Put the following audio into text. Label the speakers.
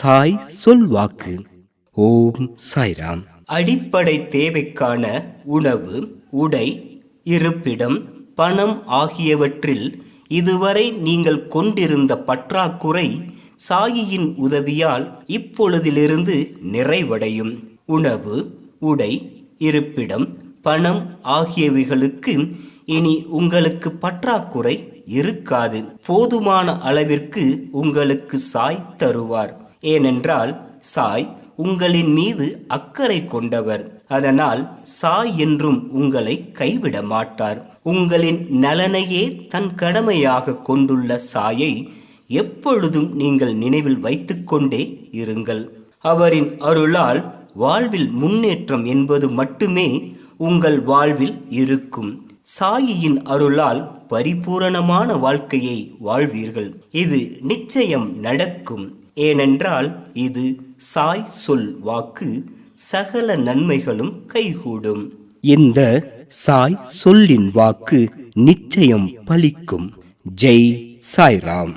Speaker 1: சாய் சொல்வாக்கு ஓம் சாய்ராம்.
Speaker 2: அடிப்படை தேவைக்கான உணவு உடை இருப்பிடம் பணம் ஆகியவற்றில் இதுவரை நீங்கள் கொண்டிருந்த பற்றாக்குறை சாயியின் உதவியால் இப்பொழுதிலிருந்து நிறைவடையும். உணவு உடை இருப்பிடம் பணம் ஆகியவைகளுக்கு இனி உங்களுக்கு பற்றாக்குறை இருக்காது. போதுமான அளவிற்கு உங்களுக்கு சாய் தருவார். ஏனென்றால் சாய் உங்களின் மீது அக்கறை கொண்டவர். அதனால் சாய் என்றும் உங்களை கைவிட மாட்டார். உங்களின் நலனையே தன் கடமையாக கொண்டுள்ள சாயை எப்பொழுதும் நீங்கள் நினைவில் வைத்துக்கொண்டே இருங்கள். அவரின் அருளால் வாழ்வில் முன்னேற்றம் என்பது மட்டுமே உங்கள் வாழ்வில் இருக்கும். சாயியின் அருளால் பரிபூரணமான வாழ்க்கையை வாழ்வீர்கள். இது நிச்சயம் நடக்கும். ஏனென்றால் இது சாய் சொல் வாக்கு சகல நன்மைகளும் கைகூடும்.
Speaker 1: இந்த சாய் சொல்லின் வாக்கு நிச்சயம் பலிக்கும். ஜெய் சாய்ராம்.